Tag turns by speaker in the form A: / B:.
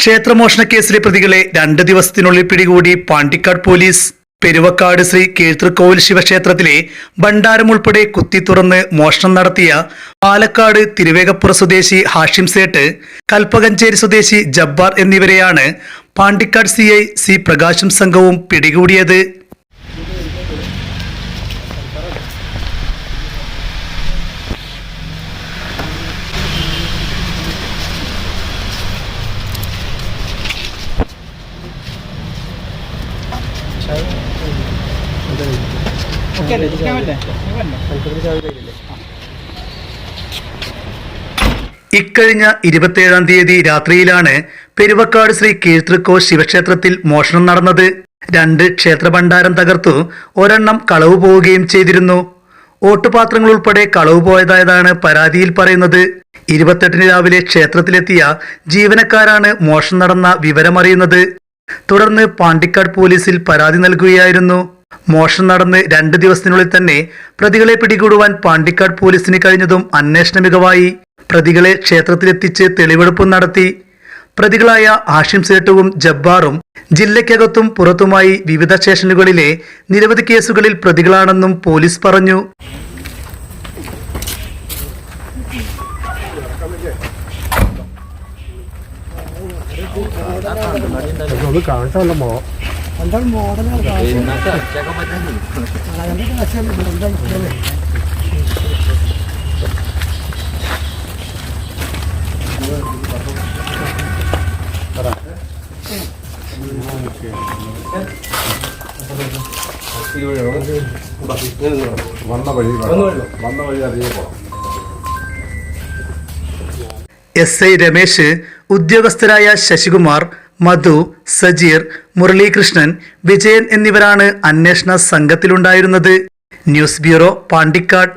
A: ക്ഷേത്രമോഷണ കേസിലെ പ്രതികളെ രണ്ട് ദിവസത്തിനുള്ളിൽ പിടികൂടി പാണ്ടിക്കാട് പോലീസ്. പെരുവക്കാട് ശ്രീ കീഴ്ത്തൃക്കോവിൽ ശിവക്ഷേത്രത്തിലെ ഭണ്ഡാരം ഉൾപ്പെടെ കുത്തി തുറന്ന് മോഷണം നടത്തിയ പാലക്കാട് തിരുവേഗപ്പുറ സ്വദേശി ഹാഷിം സേട്ട് കൽപ്പകഞ്ചേരി സ്വദേശി ജബ്ബാർ എന്നിവരെയാണ് പാണ്ടിക്കാട് സി ഐ സി പ്രകാശും സംഘവും പിടികൂടിയത്. ഇക്കഴിഞ്ഞ ഇരുപത്തിയേഴാം തീയതി രാത്രിയിലാണ് പെരുവക്കാട് ശ്രീ കീഴ്ത്തൃക്കോ ശിവക്ഷേത്രത്തിൽ മോഷണം നടന്നത്. രണ്ട് ക്ഷേത്രഭണ്ഡാരം തകർത്തു ഒരെണ്ണം കളവ് പോവുകയും ചെയ്തിരുന്നു. ഓട്ടുപാത്രങ്ങൾ ഉൾപ്പെടെ കളവ് പോയതായതാണ് പരാതിയിൽ പറയുന്നത്. ഇരുപത്തെട്ടിന് രാവിലെ ക്ഷേത്രത്തിലെത്തിയ ജീവനക്കാരാണ് മോഷണം നടന്ന വിവരമറിയുന്നത്. തുടർന്ന് പാണ്ടിക്കാട് പോലീസിൽ പരാതി നൽകുകയായിരുന്നു. മോഷണം നടന്ന് രണ്ട് ദിവസത്തിനുള്ളിൽ തന്നെ പ്രതികളെ പിടികൂടുവാൻ പാണ്ടിക്കാട് പോലീസിന് കഴിഞ്ഞതും അന്വേഷണ മികവായി. പ്രതികളെ ക്ഷേത്രത്തിലെത്തിച്ച് തെളിവെടുപ്പ് നടത്തി. പ്രതികളായ ആഷിം സേട്ടുവും ജബ്ബാറും ജില്ലയ്ക്കകത്തും പുറത്തുമായി വിവിധ സ്റ്റേഷനുകളിലെ നിരവധി കേസുകളിൽ പ്രതികളാണെന്നും പോലീസ് പറഞ്ഞു.
B: ഒന്ന് കാണിച്ചല്ല മോ വന്ന വഴി വന്ന വഴി അറിയേ പോണം
A: എസ് ഐ രമേശ് ഉദ്യോഗസ്ഥരായ ശശികുമാർ മധു സജീർ മുരളീകൃഷ്ണൻ വിജയൻ എന്നിവരാണ് അന്വേഷണ സംഘത്തിലുണ്ടായിരുന്നത്. News bureau Pandikkad.